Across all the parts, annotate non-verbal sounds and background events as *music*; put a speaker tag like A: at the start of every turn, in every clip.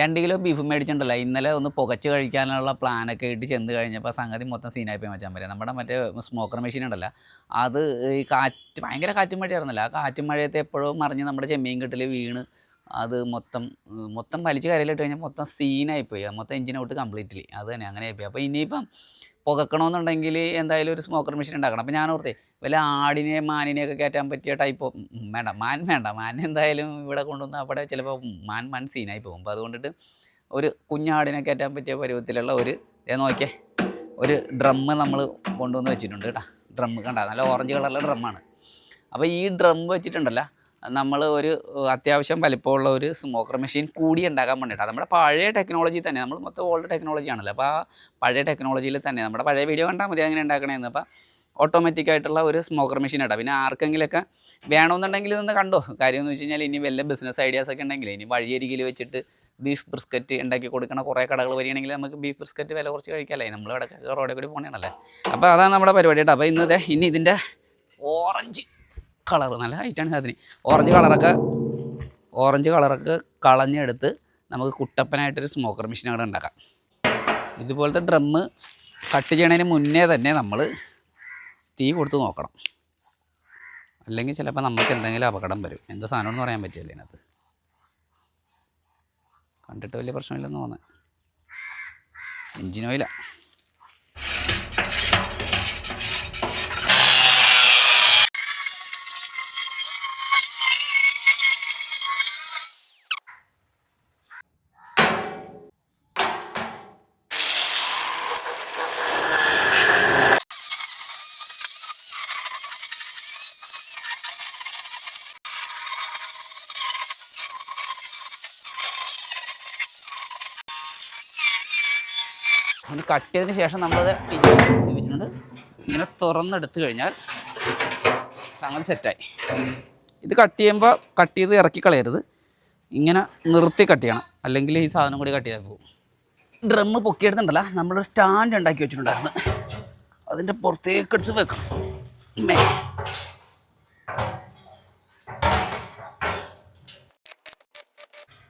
A: രണ്ട് kilo beef മേടിച്ചിട്ടുണ്ടല്ലോ ഇന്നലെ ഒന്ന് പുകച്ച് കഴിക്കാനുള്ള പ്ലാനൊക്കെ ഇട്ട് ചെന്ന് കഴിഞ്ഞപ്പോൾ സംഗതി മൊത്തം സീനായി പോയി മച്ചാൻ പറ്റുക നമ്മുടെ മറ്റേ സ്മോക്കർ മെഷീൻ ഉണ്ടല്ലോ അത് ഈ കാറ്റ് ഭയങ്കര കാറ്റും മഴയായിരുന്നല്ലോ ആ കാറ്റും മഴയത്തെ എപ്പോഴും മറിഞ്ഞ് നമ്മുടെ ചെമ്മീൻ കെട്ടിൽ വീണ് അത് മൊത്തം മൊത്തം വലിച്ച് കരയിലിട്ട് കഴിഞ്ഞാൽ മൊത്തം സീനായിപ്പോയി മൊത്തം എഞ്ചിൻ ഔട്ട് കംപ്ലീറ്റ്ലി അത് തന്നെ അങ്ങനെ ആയിപ്പോയി അപ്പോൾ ഇനിയിപ്പം പുകക്കണമെന്നുണ്ടെങ്കിൽ എന്തായാലും ഒരു സ്മോക്കർ മെഷീൻ ഉണ്ടാക്കണം അപ്പോൾ ഞാൻ ഓർത്തേ വല്ല ആടിനെ മാനിനെയൊക്കെ കയറ്റാൻ പറ്റിയ ടൈപ്പ് വേണ്ട മാൻ വേണ്ട മാൻ എന്തായാലും ഇവിടെ കൊണ്ടുവന്ന് അവിടെ ചിലപ്പോൾ മാൻ മാൻ സീനായി പോകും അപ്പോൾ അതുകൊണ്ടിട്ട് ഒരു കുഞ്ഞാടിനെ കയറ്റാൻ പറ്റിയ പരുവത്തിലുള്ള ഒരു നോക്കിയേ ഒരു ഡ്രമ്മ് നമ്മൾ കൊണ്ടുവന്ന് വെച്ചിട്ടുണ്ട് കേട്ടോ ഡ്രമ്മ് കണ്ട നല്ല ഓറഞ്ച് കളറിലെ ഡ്രമ്മാണ് അപ്പോൾ ഈ ഡ്രം വെച്ചിട്ടുണ്ടല്ലോ നമ്മൾ ഒരു അത്യാവശ്യം വലിപ്പമുള്ള ഒരു സ്മോക്കർ മെഷീൻ കൂടി ഉണ്ടാക്കാൻ വേണ്ടിയിട്ട് നമ്മുടെ പഴയ ടെക്നോളജി തന്നെ നമ്മൾ മൊത്തം ഓൾഡ് ടെക്നോളജി ആണല്ലോ അപ്പോൾ ആ പഴയ ടെക്നോളജിയിൽ തന്നെ നമ്മുടെ പഴയ വീഡിയോ കണ്ടാൽ മതി അങ്ങനെ ഉണ്ടാക്കണേന്ന് അപ്പോൾ ഓട്ടോമാറ്റിക് ആയിട്ടുള്ള ഒരു സ്മോക്കർ മെഷീൻ ഇടാം പിന്നെ ആർക്കെങ്കിലൊക്കെ വേണമെന്നുണ്ടെങ്കിൽ ഇതൊന്ന് കണ്ടോ കാര്യം എന്ന് വെച്ച് കഴിഞ്ഞാൽ ഇനി വല്ല ബിസിനസ് ഐഡിയാസ് ഒക്കെ ഉണ്ടെങ്കിൽ ഇനി വഴിയരികിൽ വെച്ചിട്ട് ബീഫ് ബ്രിസ്ക്കറ്റ് ഉണ്ടാക്കി കൊടുക്കണ കുറേ കടകൾ വരികയാണെങ്കിൽ നമുക്ക് ബീഫ് ബ്രിസ്ക്കറ്റ് വില കുറച്ച് കഴിക്കാമല്ലേ നമ്മൾ ഇവിടെ റോഡിൽ കൂടി പോകണേ അപ്പോൾ അതാണ് നമ്മുടെ പരിപാടി കേട്ടോ അപ്പോൾ ഇന്നത്തെ ഇനി ഇതിൻ്റെ ഓറഞ്ച് കളർ നല്ല ഹൈറ്റാണ് അതിന് ഓറഞ്ച് കളറൊക്കെ ഓറഞ്ച് കളറൊക്കെ കളഞ്ഞെടുത്ത് നമുക്ക് കുട്ടപ്പനായിട്ടൊരു സ്മോക്കർ മെഷീൻ അവിടെ ഉണ്ടാക്കാം ഇതുപോലത്തെ ഡ്രമ്മ് കട്ട് ചെയ്യണതിന് മുന്നേ തന്നെ നമ്മൾ തീ കൊടുത്ത് നോക്കണം അല്ലെങ്കിൽ ചിലപ്പോൾ നമുക്ക് എന്തെങ്കിലും അപകടം വരും എന്താ സാധനമെന്ന് പറയാൻ പറ്റില്ല അതിനകത്ത് കണ്ടിട്ട് വലിയ പ്രശ്നമില്ലെന്ന് തോന്നുന്നത് എഞ്ചിൻ ഒന്ന് കട്ട് ചെയ്തതിന് ശേഷം നമ്മളത് വെച്ചിട്ടുണ്ട് ഇങ്ങനെ തുറന്നെടുത്ത് കഴിഞ്ഞാൽ സംഗതി സെറ്റായി ഇത് കട്ട് ചെയ്യുമ്പോൾ കട്ട് ചെയ്ത് ഇറക്കി കളയരുത് ഇങ്ങനെ നിർത്തി കട്ട് ചെയ്യണം അല്ലെങ്കിൽ ഈ സാധനം കൂടി കട്ട് ചെയ്താൽ പോകും ഡ്രമ്മ് പൊക്കിയെടുത്തിട്ടല്ല നമ്മളൊരു സ്റ്റാൻഡ് ഉണ്ടാക്കി വെച്ചിട്ടുണ്ടായിരുന്നു അതിൻ്റെ പുറത്തേക്ക് എടുത്ത് വെക്കണം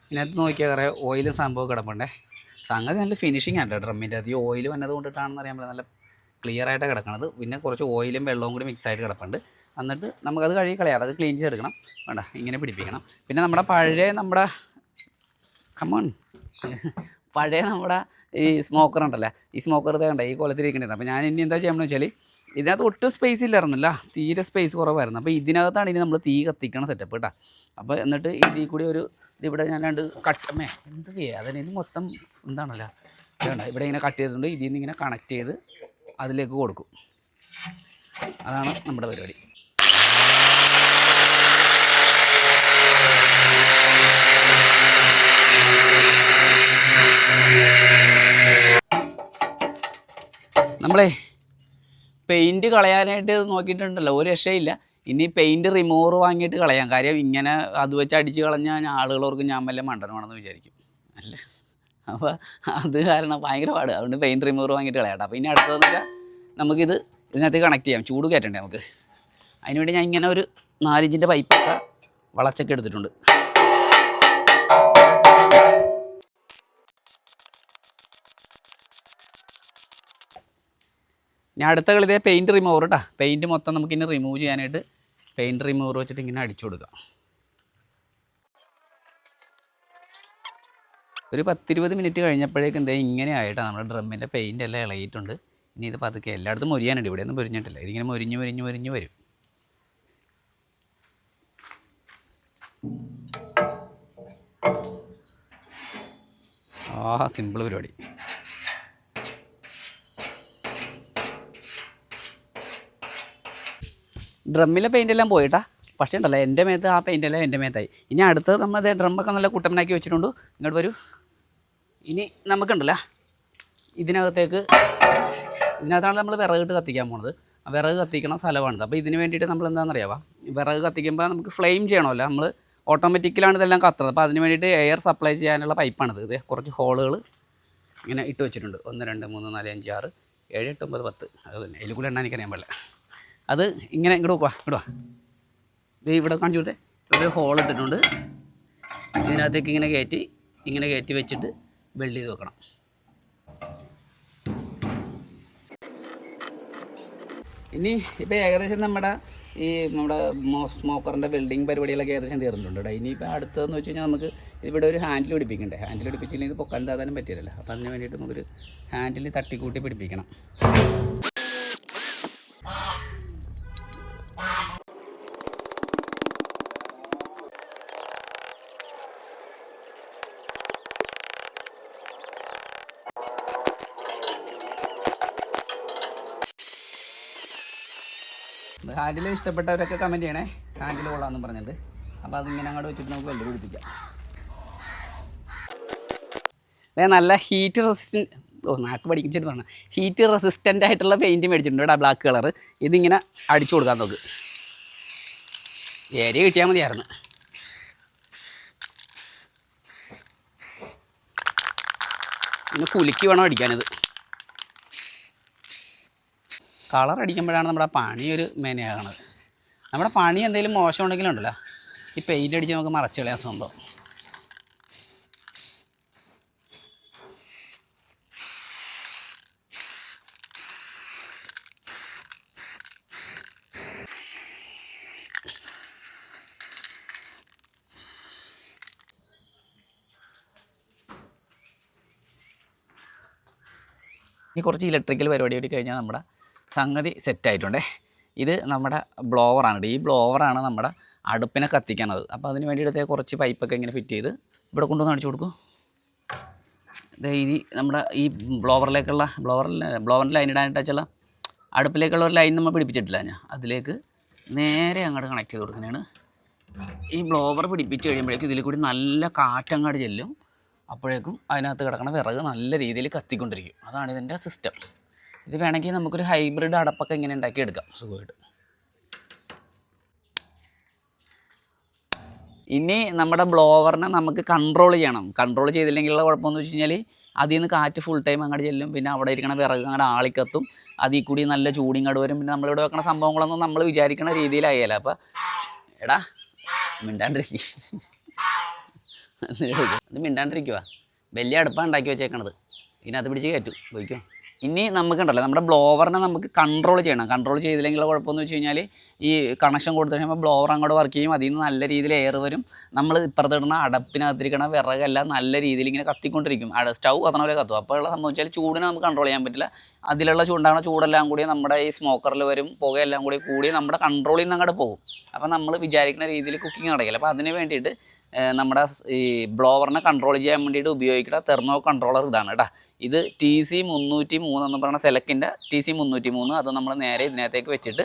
A: ഇതിനകത്ത് നോക്കിയാൽ കുറേ ഓയിലും സംഭവം കിടപ്പുണ്ടേ സംഗതി നല്ല ഫിനിഷിംഗ് ആണ് ഡ്രമ്മിൻ്റെ അത് ഈ ഓയിൽ വന്നത് കൊണ്ടിട്ടാണെന്ന് അറിയാൻ പറ്റില്ല നല്ല ക്ലിയർ ആയിട്ട് കിടക്കണത് പിന്നെ കുറച്ച് ഓയിലും വെള്ളവും കൂടി മിക്സ് ആയിട്ട് കിടപ്പുണ്ട് എന്നിട്ട് നമുക്കത് കഴുകി കളയാം അത് ക്ലീൻ ചെയ്തെടുക്കണം വേണ്ട ഇങ്ങനെ പിടിപ്പിക്കണം പിന്നെ നമ്മുടെ പഴയ നമ്മുടെ കമോൺ *laughs* പഴയ നമ്മുടെ ഈ സ്മോക്കർ ഉണ്ടല്ലോ ഈ സ്മോക്കർ ഇതേ കണ്ട ഈ കുളത്തിരിക്കണ്ടേ അപ്പോൾ ഞാൻ ഇനി എന്താ ചെയ്യണമെന്ന് വെച്ചാൽ ഇതിനകത്ത് ഒട്ടും സ്പേസ് ഇല്ലായിരുന്നില്ല തീരെ സ്പേസ് കുറവായിരുന്നു അപ്പോൾ ഇതിനകത്താണ് ഇനി നമ്മൾ തീ കത്തിക്കണം സെറ്റപ്പ് കേട്ടോ അപ്പോൾ എന്നിട്ട് ഇതിൽ കൂടി ഒരു ഇതിവിടെ ഞാൻ രണ്ട് കട്ടമേ എന്ത് വേദന ഇത് മൊത്തം എന്താണല്ലോ ഇതാണ് ഇവിടെ ഇങ്ങനെ കട്ട് ചെയ്തിട്ടുണ്ട് ഇതിൽ നിന്ന് ഇങ്ങനെ കണക്ട് ചെയ്ത് അതിലേക്ക് കൊടുക്കും അതാണ് നമ്മുടെ പരിപാടി നമ്മളെ പെയിൻറ്റ് കളയാനായിട്ട് നോക്കിയിട്ടുണ്ടല്ലോ ഒരു രക്ഷയില്ല ഇനി പെയിൻറ്റ് റിമൂവർ വാങ്ങിയിട്ട് കളയാം കാര്യം ഇങ്ങനെ അത് വെച്ച് അടിച്ച് കളഞ്ഞാൽ ആളുകളോർക്ക് ഞാൻ വല്ല വേണമെന്ന് വിചാരിക്കും അല്ല അപ്പോൾ അത് കാരണം ഭയങ്കര പാട് അതുകൊണ്ട് പെയിൻറ്റ് റിമൂവർ വാങ്ങിയിട്ട് കളയാട്ടോ അപ്പോൾ ഇനി അടുത്തതെന്ന് വെച്ചാൽ നമുക്കിത് ഇതിനകത്ത് കണക്ട് ചെയ്യാം ചൂട് കയറ്റണ്ടേ നമുക്ക് അതിനുവേണ്ടി ഞാൻ ഇങ്ങനെ ഒരു നാലിഞ്ചിൻ്റെ പൈപ്പൊക്കെ വളച്ചൊക്കെ എടുത്തിട്ടുണ്ട് ഇനി അടുത്ത കളിതെ പെയിൻറ്റ് റിമൂവർ കേട്ടോ പെയിൻറ്റ് മൊത്തം നമുക്ക് ഇനി റിമൂവ് ചെയ്യാനായിട്ട് പെയിൻറ്റ് റിമൂവർ വെച്ചിട്ട് ഇങ്ങനെ അടിച്ചു കൊടുക്കാം ഒരു പത്തിരുപത് മിനിറ്റ് കഴിഞ്ഞപ്പോഴേക്ക് എന്താ ഇങ്ങനെ ആയിട്ടാണ് നമ്മുടെ ഡ്രമ്മിൻ്റെ പെയിൻ്റ് എല്ലാം ഇളകിയിട്ടുണ്ട് ഇനി ഇത് പതുക്കെ എല്ലായിടത്തും മൊരിയാനുണ്ട് ഇവിടെ ഒന്നും പൊരിഞ്ഞിട്ടില്ല ഇതിങ്ങനെ മൊരിഞ്ഞ് മൊരിഞ്ഞ് മൊരിഞ്ഞ് വരും ആ സിമ്പിൾ പരിപാടി ഡ്രമ്മിലെ പെയിൻ്റ് എല്ലാം പോയിട്ടാ പക്ഷേ ഉണ്ടല്ലോ എൻ്റെ മേത്ത് ആ പെയിൻ്റ് എല്ലാം എൻ്റെ മേത്തായി ഇനി അടുത്ത് നമ്മൾ അത് ഡ്രമ്മൊക്കെ നല്ല കൂട്ടമനാക്കി വെച്ചിട്ടുണ്ട് ഇങ്ങോട്ട് വരൂ ഇനി നമുക്കുണ്ടല്ലോ ഇതിനകത്തേക്ക് ഇതിനകത്താണ് നമ്മൾ വിറകിട്ട് കത്തിക്കാൻ പോണത് വിറക് കത്തിക്കണ സ്ഥലമാണിത് അപ്പോൾ ഇതിന് വേണ്ടിയിട്ട് നമ്മൾ അറിയാവാ വിറക് കത്തിക്കുമ്പോൾ നമുക്ക് ഫ്ലെയിം ചെയ്യണമല്ലോ നമ്മൾ ഓട്ടോമാറ്റിക്കലാണ് ഇതെല്ലാം കത്തുന്നത് അപ്പോൾ അതിന് വേണ്ടിയിട്ട് എയർ സപ്ലൈ ചെയ്യാനുള്ള പൈപ്പാണിത് ഇത് കുറച്ച് ഹോളുകൾ ഇങ്ങനെ ഇട്ട് വെച്ചിട്ടുണ്ട് ഒന്ന് രണ്ട് മൂന്ന് നാല് അഞ്ച് ആറ് ഏഴ് എട്ട് ഒമ്പത് പത്ത് അത് തന്നെ എലിക്കുള്ള എണ്ണ എനിക്കറിയാൻ പാടില്ല അത് ഇങ്ങനെ ഇങ്ങോട്ട് വെക്കുക വാ ഇത് ഇവിടെ കാണിച്ചു കൊടുത്തേ ഇവിടെ ഹോൾ ഇട്ടിട്ടുണ്ട് ഇതിനകത്തേക്ക് ഇങ്ങനെ കയറ്റി ഇങ്ങനെ കയറ്റി വെച്ചിട്ട് ബിൽഡ് ചെയ്ത് വെക്കണം ഇനി ഇപ്പോൾ ഏകദേശം നമ്മുടെ ഈ നമ്മുടെ സ്മോക്കറിൻ്റെ ബിൽഡിംഗ് പരിപാടികളൊക്കെ ഏകദേശം തീർന്നിട്ടുണ്ട് കേട്ടോ ഇനിയിപ്പോൾ അടുത്തതെന്ന് വെച്ച് കഴിഞ്ഞാൽ നമുക്ക് ഇവിടെ ഒരു ഹാൻഡിൽ പിടിപ്പിക്കണ്ടേ ഹാൻഡിൽ പിടിപ്പിച്ചില്ലെങ്കിൽ ഇത് പൊക്കാൻ താതാനും പറ്റില്ലല്ലോ അപ്പോൾ അതിന് വേണ്ടിയിട്ട് നമുക്കൊരു ഹാൻഡിൽ തട്ടിക്കൂട്ടി പിടിപ്പിക്കണം ഹാൻഡിൽ ഇഷ്ടപ്പെട്ടവരൊക്കെ കമൻറ്റ് ചെയ്യണേ ഹാൻഡിൽ കൊള്ളാമെന്നും പറഞ്ഞിട്ട് അപ്പോൾ അതിങ്ങനെ അങ്ങോട്ട് വെച്ചിട്ട് നമുക്ക് വെള്ളം പിടിപ്പിക്കാം അതെ നല്ല ഹീറ്റ് റെസിസ്റ്റൻറ്റ് ഓ നാക്ക് പഠിച്ചിട്ട് പറഞ്ഞു ഹീറ്റ് റെസിസ്റ്റൻ്റ് ആയിട്ടുള്ള പെയിൻറ്റ് മേടിച്ചിട്ടുണ്ട് ഇവിടെ ബ്ലാക്ക് കളർ ഇതിങ്ങനെ അടിച്ചു കൊടുക്കാൻ നോക്ക് ഏരി കിട്ടിയാൽ മതിയായിരുന്നു പിന്നെ കുലുക്കി വേണം അടിക്കാനത് കളർ അടിക്കുമ്പോഴാണ് നമ്മുടെ പണി ഒരു മെനയാകണത് നമ്മുടെ പണി എന്തെങ്കിലും മോശം ഉണ്ടെങ്കിലും ഉണ്ടല്ലോ ഈ പെയിൻ്റ് അടിച്ച് നമുക്ക് മറച്ചു കളയാൻ സംഭവം ഇനി കുറച്ച് ഇലക്ട്രിക്കൽ പരിപാടി കൂടി കഴിഞ്ഞാൽ നമ്മുടെ സംഗതി സെറ്റായിട്ടുണ്ടേ ഇത് നമ്മുടെ ബ്ലോവറാണ് ഈ ബ്ലോവറാണ് നമ്മുടെ അടുപ്പിനെ കത്തിക്കാനത് അപ്പോൾ അതിന് വേണ്ടിയിട്ട് കുറച്ച് പൈപ്പൊക്കെ ഇങ്ങനെ ഫിറ്റ് ചെയ്ത് ഇവിടെ കൊണ്ടുവന്ന് അടിച്ചു കൊടുക്കും ഇനി നമ്മുടെ ഈ ബ്ലോവറിലേക്കുള്ള ബ്ലോവറിൽ ബ്ലോവറിൻ്റെ ലൈൻ ഇടാനായിട്ട് വെച്ചാൽ അടുപ്പിലേക്കുള്ള ഒരു ലൈൻ നമ്മൾ പിടിപ്പിച്ചിട്ടില്ല ഞാൻ അതിലേക്ക് നേരെ അങ്ങോട്ട് കണക്ട് ചെയ്ത് കൊടുക്കുന്നതാണ് ഈ ബ്ലോവർ പിടിപ്പിച്ച് കഴിയുമ്പോഴേക്കും ഇതിൽ കൂടി നല്ല കാറ്റങ്ങാട് ചെല്ലും അപ്പോഴേക്കും അതിനകത്ത് കിടക്കുന്ന വിറക് നല്ല രീതിയിൽ കത്തിക്കൊണ്ടിരിക്കും അതാണ് ഇതിൻ്റെ സിസ്റ്റം ഇത് വേണമെങ്കിൽ നമുക്കൊരു ഹൈബ്രിഡ് അടപ്പൊക്കെ ഇങ്ങനെ എടുക്കാം സുഖമായിട്ട് ഇനി നമ്മുടെ ബ്ലോവറിനെ നമുക്ക് കൺട്രോൾ ചെയ്യണം കൺട്രോൾ ചെയ്തില്ലെങ്കിലുള്ള കുഴപ്പമെന്ന് വെച്ച് കഴിഞ്ഞാൽ അതിൽ നിന്ന് കാറ്റ് ഫുൾ ടൈം അങ്ങോട്ട് ചെല്ലും പിന്നെ അവിടെ ഇരിക്കണ വിറക് അങ്ങോട്ട് ആളിക്കത്തും അതിൽ കൂടി നല്ല ചൂടിങ്ങോട്ട് വരും പിന്നെ നമ്മളിവിടെ വെക്കണ സംഭവങ്ങളൊന്നും നമ്മൾ വിചാരിക്കണ രീതിയിലായാലും അപ്പം എടാ മിണ്ടാണ്ടിരിക്കും അത് മിണ്ടാണ്ടിരിക്കുക വലിയ അടുപ്പാണ് ഉണ്ടാക്കി വെച്ചേക്കണത് ഇതിനകത്ത് പിടിച്ച് കയറ്റും പോയിക്കോ ഇനി നമുക്കുണ്ടല്ലോ നമ്മുടെ ബ്ലോവറിനെ നമുക്ക് കൺട്രോൾ ചെയ്യണം കൺട്രോൾ ചെയ്തില്ലെങ്കിൽ കുഴപ്പമെന്ന് വെച്ച് കഴിഞ്ഞാൽ ഈ കണക്ഷൻ കൊടുത്തു കഴിയുമ്പോൾ ബ്ലോവർ അങ്ങോട്ട് വർക്ക് ചെയ്യും അതിൽ നിന്ന് നല്ല രീതിയിൽ എയർ വരും നമ്മൾ ഇപ്പുറത്തിടുന്ന അടപ്പിനകത്തിരിക്കണ വിറകെല്ലാം നല്ല രീതിയിൽ ഇങ്ങനെ കത്തിക്കൊണ്ടിരിക്കും അട സ്റ്റൗ കത്തണ പോലെ കത്തും അപ്പോൾ ഉള്ള സംഭവിച്ചാൽ ചൂടിനെ നമുക്ക് കൺട്രോൾ ചെയ്യാൻ പറ്റില്ല അതിലുള്ള ചൂടാണ് ചൂടെല്ലാം കൂടി നമ്മുടെ ഈ സ്മോക്കറിൽ വരും പുകയെല്ലാം കൂടി കൂടി നമ്മുടെ കൺട്രോളിൽ നിന്ന് അങ്ങോട്ട് പോകും അപ്പോൾ നമ്മൾ വിചാരിക്കുന്ന രീതിയിൽ കുക്കിംഗ് നടക്കില്ല അപ്പോൾ അതിന് വേണ്ടിയിട്ട് നമ്മുടെ ഈ ബ്ലോവറിനെ കൺട്രോൾ ചെയ്യാൻ വേണ്ടിയിട്ട് ഉപയോഗിക്കുന്ന തെർമോ കൺട്രോളർ ഇതാണ് കേട്ടോ ഇത് ടി സി മുന്നൂറ്റി മൂന്ന് എന്ന് പറയുന്ന സെലക്കിൻ്റെ ടി സി മുന്നൂറ്റി മൂന്ന് അത് നമ്മൾ നേരെ ഇതിനകത്തേക്ക് വെച്ചിട്ട്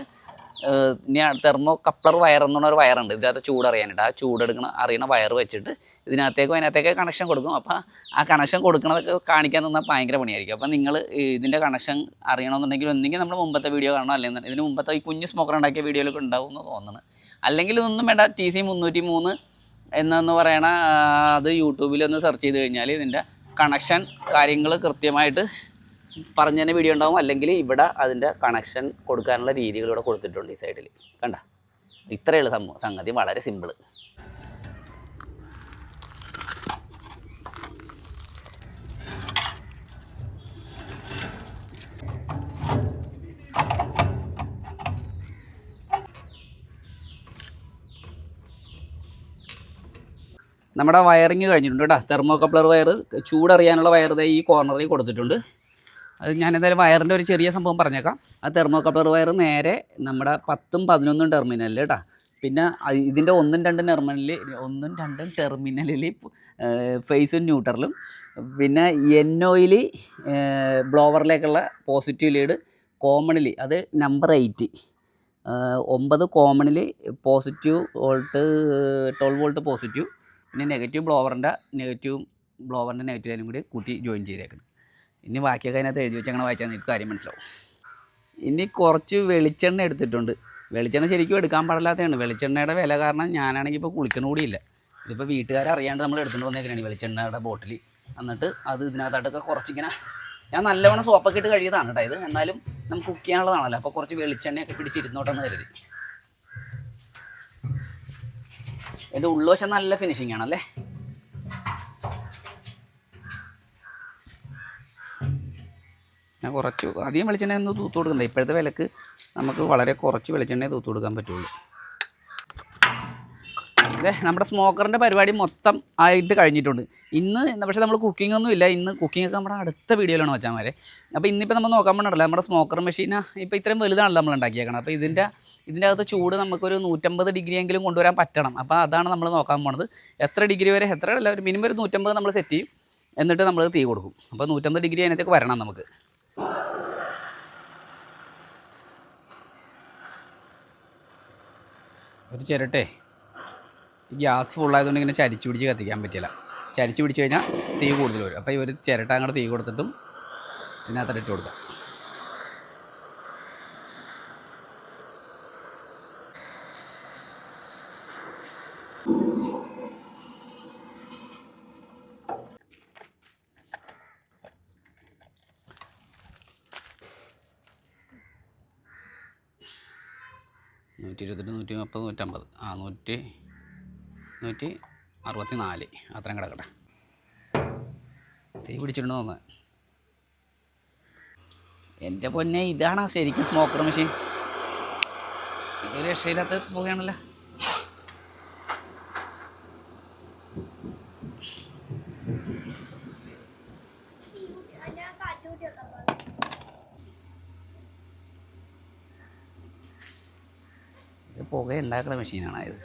A: ഇനി തെർമോ കപ്ലർ വയർ എന്നുള്ള ഒരു വയറുണ്ട് ഇതിനകത്ത് ചൂടറിയാനായിട്ട് ആ ചൂടെടുക്കണ അറിയണ വയർ വെച്ചിട്ട് ഇതിനകത്തേക്കും അതിനകത്തേക്ക് കണക്ഷൻ കൊടുക്കും അപ്പോൾ ആ കണക്ഷൻ കൊടുക്കണതൊക്കെ കാണിക്കാൻ തന്നാൽ ഭയങ്കര പണിയായിരിക്കും അപ്പോൾ നിങ്ങൾ ഇതിൻ്റെ കണക്ഷൻ അറിയണമെന്നുണ്ടെങ്കിൽ ഒന്നെങ്കിൽ നമ്മൾ മുമ്പത്തെ വീഡിയോ കാണണം അല്ലെങ്കിൽ ഇതിന് മുമ്പത്തെ ഈ കുഞ്ഞ് സ്മോക്കർ ഉണ്ടാക്കിയ വീഡിയോയിലൊക്കെ ഉണ്ടാവും എന്ന് തോന്നുന്നത് അല്ലെങ്കിൽ ഇതൊന്നും വേണ്ട ടി സി മുന്നൂറ്റി മൂന്ന് എന്നു പറയണ അത് യൂട്യൂബിൽ ഒന്ന് സെർച്ച് ചെയ്ത് കഴിഞ്ഞാൽ ഇതിൻ്റെ കണക്ഷൻ കാര്യങ്ങൾ കൃത്യമായിട്ട് പറഞ്ഞു തന്നെ വീഡിയോ ഉണ്ടാകും അല്ലെങ്കിൽ ഇവിടെ അതിൻ്റെ കണക്ഷൻ കൊടുക്കാനുള്ള രീതികളിവിടെ കൊടുത്തിട്ടുണ്ട് ഈ സൈഡിൽ കണ്ട ഇത്രയുള്ള സംഭവം സംഗതി വളരെ സിമ്പിൾ നമ്മുടെ വയറിങ് കഴിഞ്ഞിട്ടുണ്ട് കേട്ടോ തെർമോ കപ്ലർ വയർ ചൂടറിയാനുള്ള വയർ ഈ കോർണറിൽ കൊടുത്തിട്ടുണ്ട് അത് ഞാൻ എന്തായാലും വയറിൻ്റെ ഒരു ചെറിയ സംഭവം പറഞ്ഞേക്കാം ആ തെർമോ കപ്ലർ വയർ നേരെ നമ്മുടെ പത്തും പതിനൊന്നും ടെർമിനലിൽ കേട്ടോ പിന്നെ ഇതിൻ്റെ ഒന്നും രണ്ടും ടെർമിനലിൽ ഒന്നും രണ്ടും ടെർമിനലിൽ ഫേസും ന്യൂട്രലും പിന്നെ എൻഒയിൽ ബ്ലോവറിലേക്കുള്ള പോസിറ്റീവ് ലീഡ് കോമണിലി അത് നമ്പർ എയ്റ്റ് ഒമ്പത് commonly positive volt twelve volt positive പിന്നെ നെഗറ്റീവ് ബ്ലോവറിൻ്റെ നെഗറ്റീവും ബ്ലോവറിൻ്റെ നെഗറ്റീവിലും കൂടി കൂട്ടി ജോയിൻ ചെയ്തേക്കണം ഇനി ബാക്കിയൊക്കെ അതിനകത്ത് എഴുതി വെച്ച് അങ്ങനെ വായിച്ചാൽ നിങ്ങൾക്ക് കാര്യം മനസ്സിലാവും ഇനി കുറച്ച് വെളിച്ചെണ്ണ എടുത്തിട്ടുണ്ട് വെളിച്ചെണ്ണ ശരിക്കും എടുക്കാൻ പാടില്ലാത്തതാണ് വെളിച്ചെണ്ണയുടെ വില കാരണം ഞാനാണെങ്കിൽ ഇപ്പോൾ കുളിക്കണ കൂടിയില്ല ഇതിപ്പോൾ വീട്ടുകാരെ അറിയാണ്ട് നമ്മൾ എടുത്തിട്ട് വന്നേക്കാണ് വെളിച്ചെണ്ണയുടെ ബോട്ടിൽ എന്നിട്ട് അത് ഇതിനകത്തായിട്ടൊക്കെ കുറച്ചിങ്ങനെ ഞാൻ നല്ലവണ്ണം സോപ്പൊക്കെ ഇട്ട് കഴിയതാണ് കേട്ടോ ഇത് എന്നാലും നമുക്ക് കുക്ക് ചെയ്യാനുള്ളതാണല്ലോ അപ്പോൾ കുറച്ച് വെളിച്ചെണ്ണയൊക്കെ പിടിച്ചിരുന്നോട്ടെന്ന് കരുതി ഇതിൻ്റെ ഉള്ളുവശം നല്ല ഫിനിഷിംഗ് ആണല്ലേ ഞാൻ കുറച്ച് അധികം വെളിച്ചെണ്ണ ഒന്ന് തൂത്ത് കൊടുക്കണ്ട ഇപ്പോഴത്തെ വിലക്ക് നമുക്ക് വളരെ കുറച്ച് വെളിച്ചെണ്ണയെ തൂത്ത് കൊടുക്കാൻ പറ്റുള്ളൂ അതെ നമ്മുടെ സ്മോക്കറിൻ്റെ പരിപാടി മൊത്തം ആയിട്ട് കഴിഞ്ഞിട്ടുണ്ട് ഇന്ന് പക്ഷേ നമ്മൾ കുക്കിംഗ് ഒന്നും ഇല്ല ഇന്ന് കുക്കിംഗ് ഒക്കെ നമ്മുടെ അടുത്ത വീഡിയോയിലാണ് വെച്ചാൽ മാരെ അപ്പോൾ ഇന്നിപ്പോൾ നമ്മൾ നോക്കാൻ പറ്റില്ല നമ്മുടെ സ്മോക്കർ മെഷീനാണ് ഇപ്പോൾ ഇത്രയും വലുതാണല്ലോ നമ്മൾ ഉണ്ടാക്കിയേക്കണം അപ്പോൾ ഇതിൻ്റെ ഇതിൻ്റെ അകത്ത് ചൂട് നമുക്കൊരു നൂറ്റമ്പത് ഡിഗ്രി എങ്കിലും കൊണ്ടുവരാൻ പറ്റണം അപ്പോൾ അതാണ് നമ്മൾ നോക്കാൻ പോണത് എത്ര ഡിഗ്രി വരെ എത്ര അല്ല ഒരു മിനിമം ഒരു നൂറ്റമ്പത് നമ്മൾ സെറ്റ് ചെയ്യും എന്നിട്ട് നമ്മൾ തീ കൊടുക്കും അപ്പോൾ നൂറ്റമ്പത് ഡിഗ്രി അതിനകത്തേക്ക് വരണം നമുക്ക് ഒരു ചിരട്ടെ ഗ്യാസ് ഫുള്ളായതുകൊണ്ട് ഇങ്ങനെ ചരിച്ചു പിടിച്ച് കത്തിക്കാൻ പറ്റില്ല ചരിച്ചു പിടിച്ച് കഴിഞ്ഞാൽ തീ കൂടുതൽ വരും അപ്പോൾ ഈ ഒരു ചിരട്ട അങ്ങോട്ട് തീ കൊടുത്തിട്ടും ഇതിനകത്തിട്ട് കൊടുക്കാം നൂറ്റി ഇരുപത്തെട്ട് നൂറ്റി മുപ്പത് നൂറ്റമ്പത് ആ നൂറ്റി നൂറ്റി അറുപത്തി നാല് അത്രയും കിടക്കട്ടെ തീ പിടിച്ചിട്ടുണ്ട് തോന്നുന്നത് എൻ്റെ പൊന്നെ ഇതാണ് ശരിക്കും സ്മോക്കർ മെഷീൻ ഒരു രക്ഷയില്ലാത്ത പോകുകയാണല്ലോ പുക ഉണ്ടാക്കുന്ന മെഷീനാണ് ഇത്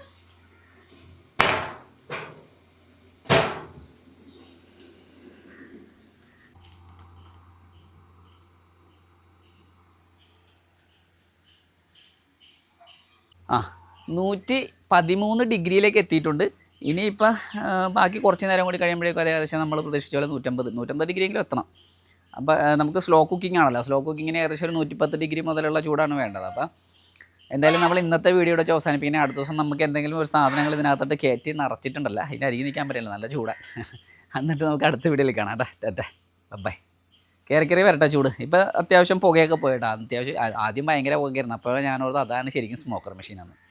A: ആ നൂറ്റി പതിമൂന്ന് ഡിഗ്രിയിലേക്ക് എത്തിയിട്ടുണ്ട് ഇനിയിപ്പോൾ ബാക്കി കുറച്ച് നേരം കൂടി കഴിയുമ്പോഴേക്കും അത് ഏകദേശം നമ്മൾ പ്രതീക്ഷിച്ച പോലെ നൂറ്റമ്പത് നൂറ്റമ്പത് ഡിഗ്രിയെങ്കിലും എത്തണം അപ്പോൾ നമുക്ക് സ്ലോ കുക്കിംഗ് ആണല്ലോ സ്ലോ കുക്കിങ്ങിന് ഏകദേശം ഒരു നൂറ്റിപ്പത്ത് ഡിഗ്രി മുതലുള്ള ചൂടാണ് വേണ്ടത് അപ്പോൾ എന്തായാലും നമ്മൾ ഇന്നത്തെ വീഡിയോ വെച്ച് അവസാനിപ്പിക്കുന്ന അടുത്ത ദിവസം നമുക്ക് എന്തെങ്കിലും ഒരു സാധനങ്ങൾ ഇതിനകത്തോട്ട് കയറ്റി നിറച്ചിട്ടുണ്ടല്ലോ അതിൻ്റെ അരികെ നിൽക്കാൻ പറ്റില്ല നല്ല ചൂട് എന്നിട്ട് നമുക്ക് അടുത്ത വീഡിയോയിൽ കാണാം കേട്ടോ ടാറ്റ ബൈ കയറി കയറി വരട്ടെ ചൂട് ഇപ്പോൾ അത്യാവശ്യം പുകയൊക്കെ പോയിട്ടാണ് അത്യാവശ്യം ആദ്യം ഭയങ്കര പുകയായിരുന്നു അപ്പോഴാണ് ഞാനോർത്ത് അതാണ് ശരിക്കും സ്മോക്കർ മെഷീനാണ്